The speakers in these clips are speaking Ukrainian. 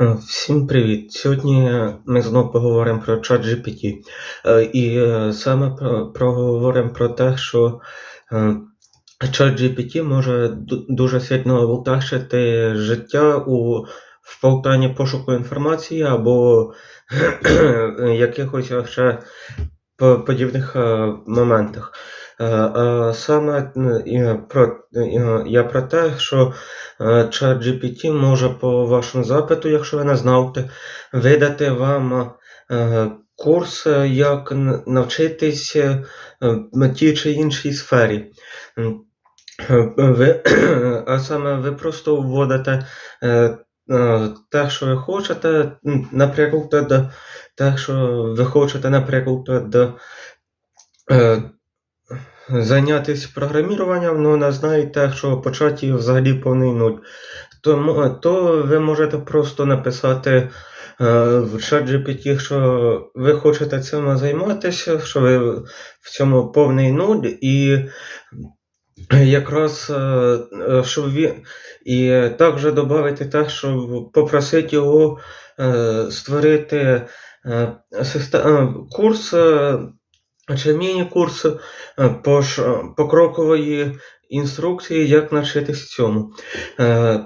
Е, Всім привіт! Сьогодні ми знову поговоримо про ChatGPT. Е, І е, саме проговоримо про те, що е, ChatGPT може дуже сильно облегшити життя у в повтанні пошуку інформації або якихось ще подібних е, моментах. Е, е, Саме про, е, я про те, що ChatGPT може по вашому запиту, якщо ви не знаєте, видати вам курс, як навчитись в тій чи іншій сфері. Ви, а саме ви просто вводите те, що ви хочете, наприклад, те, що ви хочете, наприклад, зайнятися програмуванням, ну не знаєте, що почати взагалі повний нуль. Тому то ви можете просто написати е, в ChatGPT, що ви хочете цим займатися, що ви в цьому повний нуль, і якраз е, щоб він і також додати те, щоб попросити його е, створити курс е, чи міні-курс е, ш- покрокової інструкції, як навчитись цьому. Е,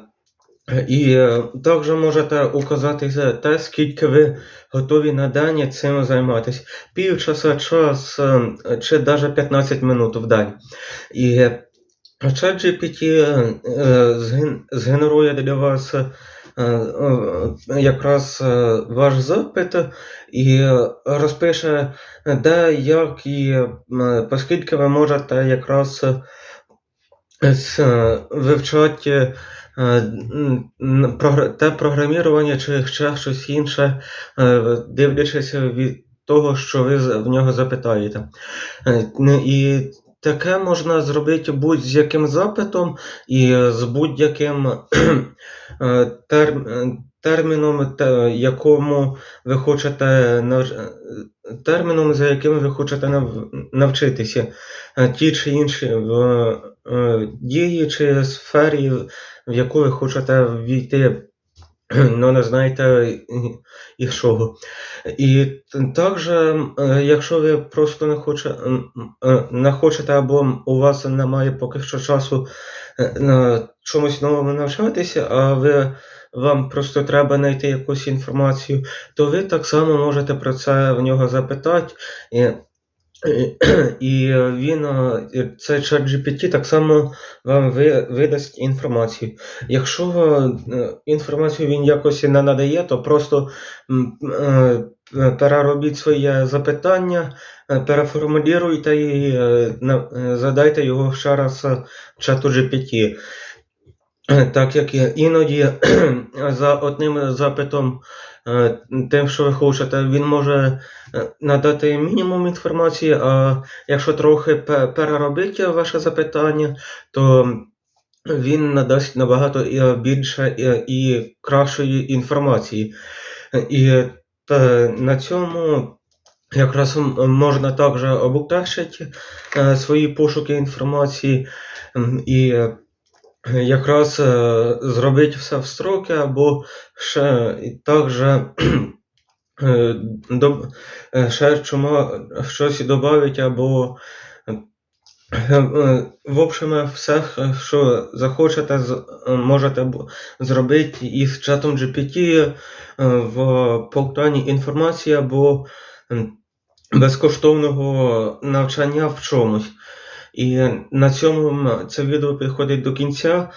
і е, також можете указати те, скільки ви готові на день цим займатися. Півчаса, час е, чи навіть 15 минут в день. І ChatGPT е, зген- згенерує для вас е, е, якраз е, ваш запит і розпише, де, як і е, оскільки ви можете якраз е, вивчати е, те програмірування чи ще щось інше, е, дивлячись від того, що ви в нього запитаєте. Е, І таке можна зробити будь-яким запитом і з будь-яким е, е, терміном, якому ви хочете е, терміном, за яким ви хочете нав- навчитися. Ті чи інші дії чи сфері, в яку ви хочете війти, ну не знаєте і- чого. І також, е, якщо ви просто не, хоче, е, не хочете або у вас немає поки що часу е, на чомусь новому навчатися, а ви, вам просто треба знайти якусь інформацію, то ви так само можете про це в нього запитати. І, і він, е, це ChatGPT, так само вам ви- видасть інформацію. Якщо е, інформацію він якось не надає, то просто е, е, переробіть своє запитання, е, переформулюйте і е, е, задайте його ще раз е, чату GPT. Так як я іноді за одним запитом, е, тим, що ви хочете, він може е, надати мінімум інформації, а якщо трохи переробити ваше запитання, то він надасть набагато е, більше і кращої інформації. І на цьому якраз можна також облегшити е, свої пошуки інформації і якраз е, зробити все в строки, або ще і також е, доб- е, ще чому, щось додати, або Е, е, В общем, все, е, що захочете, е, можете зробити із чатом GPT е, в повтанні інформації або безкоштовного навчання в чомусь. І на цьому це відео підходить до кінця.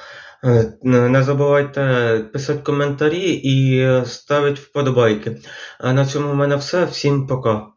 Е, Не забувайте писати коментарі і ставити вподобайки. А на цьому в мене все. Всім пока.